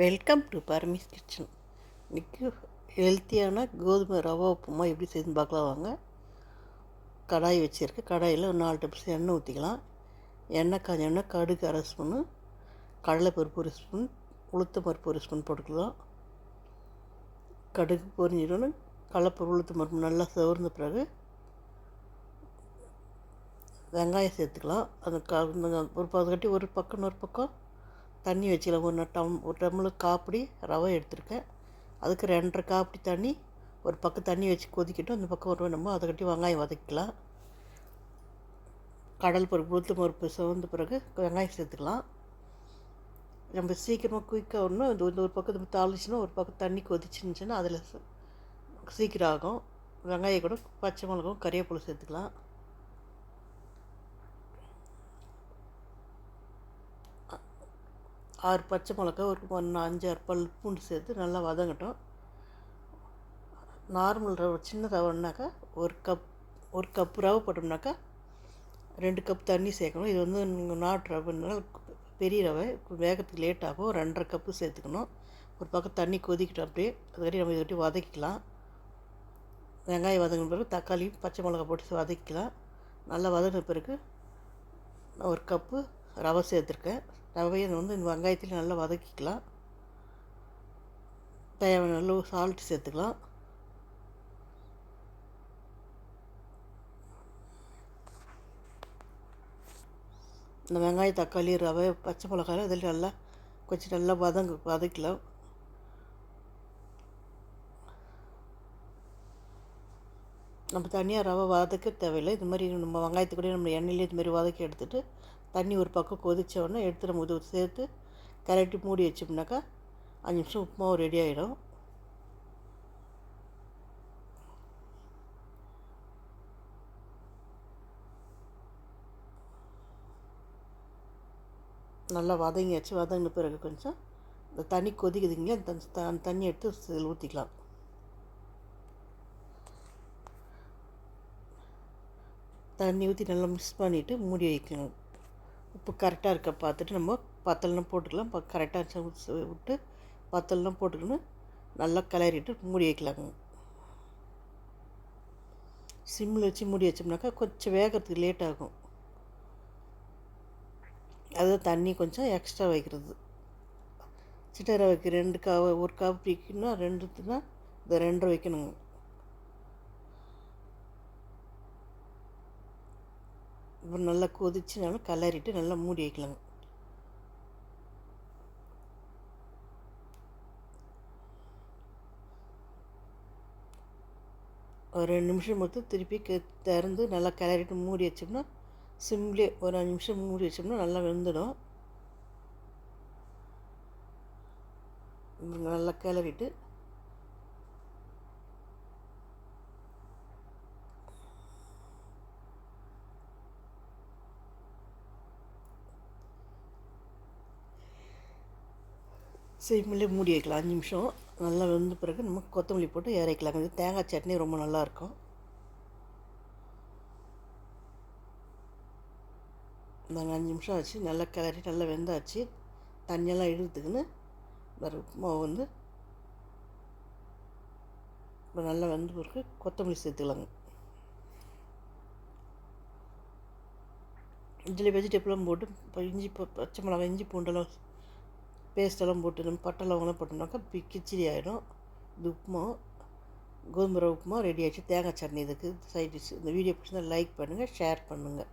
Welcome to permits kitchen இன்றைக்கி ஹெல்த்தியான கோதுமை ரவா உப்புமா எப்படி செய்து பார்க்கலாம் வாங்க. கடாய் வச்சுருக்கேன் கடாயில் ஒரு நாலு டேபிள் எண்ணெய் ஊற்றிக்கலாம் எண்ணெய் காஞ்ச எண்ணெய் கடுகு அரை ஸ்பூனு கடலைப்பருப்பு ஒரு ஸ்பூன் உளுத்த பருப்பு ஒரு ஸ்பூன் போட்டுக்கலாம். கடுகு பொரிஞ்சிடணும் கடலைப்பருப்பு உளுத்த பருப்பு நல்லா சவர்ந்த பிறகு வெங்காயம் சேர்த்துக்கலாம். அது க ஒரு பது கட்டி ஒரு பக்கம் ஒரு பக்கம் தண்ணி வச்சுக்கலாம் ஒரு டம் ஒரு டம்ளர் காப்பிடி ரவை எடுத்திருக்கேன். அதுக்கு ரெண்டரை காப்பிடி தண்ணி ஒரு பக்கம் தண்ணி வச்சு கொதிக்கட்டும். அந்த பக்கம் ஒரு நம்ம அதை கட்டி வெங்காயம் வதக்கிக்கலாம். கடல் பருப்பு உளுத்தம் பருப்பு சிவந்த பிறகு வெங்காயம் சேர்த்துக்கலாம். நம்ம சீக்கிரமாக குயிக்காக ஒன்று இந்த ஒரு பக்கம் நம்ம தாளிச்சுன்னா ஒரு பக்கம் தண்ணி கொதிச்சுருந்துச்சுன்னா அதில் சீக்கிரம் ஆகும். வெங்காயம் கூட பச்சை மிளகும் கறிவேப்பிலை சேர்த்துக்கலாம். ஆறு பச்சை மிளகா ஒரு ஒன்று அஞ்சு ஆறு பல் பூண்டு சேர்த்து நல்லா வதங்கட்டும். நார்மல் ரவை சின்ன ரவைனாக்கா ஒரு கப் ஒரு கப் ரவை போட்டோம்னாக்கா ரெண்டு கப் தண்ணி சேர்க்கணும். இது வந்து நாட்டு ரவைனால பெரிய ரவை வேகத்துக்கு லேட் ஆகும். ரெண்டரை கப்பு சேர்த்துக்கணும். ஒரு பக்கம் தண்ணி கொதிக்கட்டும் அப்படியே. அதுக்கடி நம்ம இதை வதக்கிக்கலாம். வெங்காயம் வதங்கின பிறகு தக்காளியும் பச்சை மிளகா போட்டு வதக்கிக்கலாம். நல்லா வதங்கின பிறகு ஒரு கப்பு ரவை சேர்த்துருக்கேன். ரவையை வந்து இந்த வெங்காயத்தில் நல்லா வதக்கிக்கலாம். தேவையான அளவு சால்ட் சேர்த்துக்கலாம். இந்த வெங்காயம் தக்காளி ரவை பச்சை மிளகாய் இதில் நல்லா கொஞ்சம் நல்லா வதங்க வதக்கலாம் நம்ம தனியாக ரவை வதக்க தேவையில்லை. இது மாதிரி நம்ம வெங்காயத்துக்கூட நம்ம எண்ணெயிலே இது மாதிரி வதக்கி எடுத்துகிட்டு தண்ணி ஒரு பக்கம் கொதித்தோடனே எடுத்து நம்ம இது சேர்த்து கரெக்டி மூடி வச்சோம்னாக்கா அஞ்சு நிமிஷம் உப்புமாவும் ரெடி ஆகிடும் நல்லா வதங்கியாச்சு. வதங்கின பிறகு கொஞ்சம் இந்த தண்ணி கொதிக்குதுங்க. அந்த தண்ணி எடுத்து இதில் ஊற்றிக்கலாம் தண்ணி ஊற்றி நல்லா மிக்ஸ் பண்ணிவிட்டு மூடி வைக்கணும். உப்பு கரெக்டாக இருக்க பார்த்துட்டு நம்ம பத்தலாம் போட்டுக்கலாம். இப்போ கரெக்டாக விட்டு பத்தலாம் போட்டுக்கணும். நல்லா கிளறிட்டு மூடி வைக்கலாங்க. சிம்மில் வச்சு மூடி வச்சோம்னாக்கா கொஞ்சம் வேகிறதுக்கு லேட் ஆகும். அதுதான் தண்ணி கொஞ்சம் எக்ஸ்ட்ரா வைக்கிறது. சிட்டரை வைக்க ரெண்டு கா ஒரு கப் வைக்கணும் ரெண்டுத்துனா இந்த ரெண்டரை வைக்கணுங்க. அப்புறம் நல்லா கொதிச்சு நல்லா கலரிட்டு நல்லா மூடி வைக்கலாங்க. ஒரு ரெண்டு நிமிஷம் மட்டும் திருப்பி திறந்து நல்லா கிளறிட்டு மூடி வச்சோம்னா சிம்லே ஒரு அஞ்சு நிமிஷம் மூடி வச்சோம்னா நல்லா வெந்துடும். நல்லா கிளறிட்டு சிம்மிலே மூடி வைக்கலாம் அஞ்சு நிமிஷம். நல்லா வெந்த பிறகு நம்ம கொத்தமல்லி போட்டு இறக்கலாம் இது தேங்காய் சட்னி ரொம்ப நல்லாயிருக்கும். நாங்கள் அஞ்சு நிமிஷம் ஆச்சு. நல்லா கிளறி நல்லா வெந்தாச்சு. தண்ணியெல்லாம் இழுத்துக்குன்னு வர மாவு வந்து இப்போ நல்லா வெந்த பிறகு கொத்தமல்லி சேர்த்துக்கலாங்க. இதில் வெஜிடபிளும் போட்டு இப்போ இஞ்சி பச்சை மிளகாய் இஞ்சி பூண்டெல்லாம் பேஸ்டெல்லாம் போட்டு நம்ம பட்டை லவங்கெல்லாம் போட்டோம்னாக்கா கிச்சடி ஆகிடும் இது உப்புமா கோதுமை உப்புமா ரெடி ஆகிடுச்சு தேங்காய் சட்னி இதுக்கு சைட் டிஷ் இந்த வீடியோ பிடிச்சிருந்தால் லைக் பண்ணுங்கள் ஷேர் பண்ணுங்கள்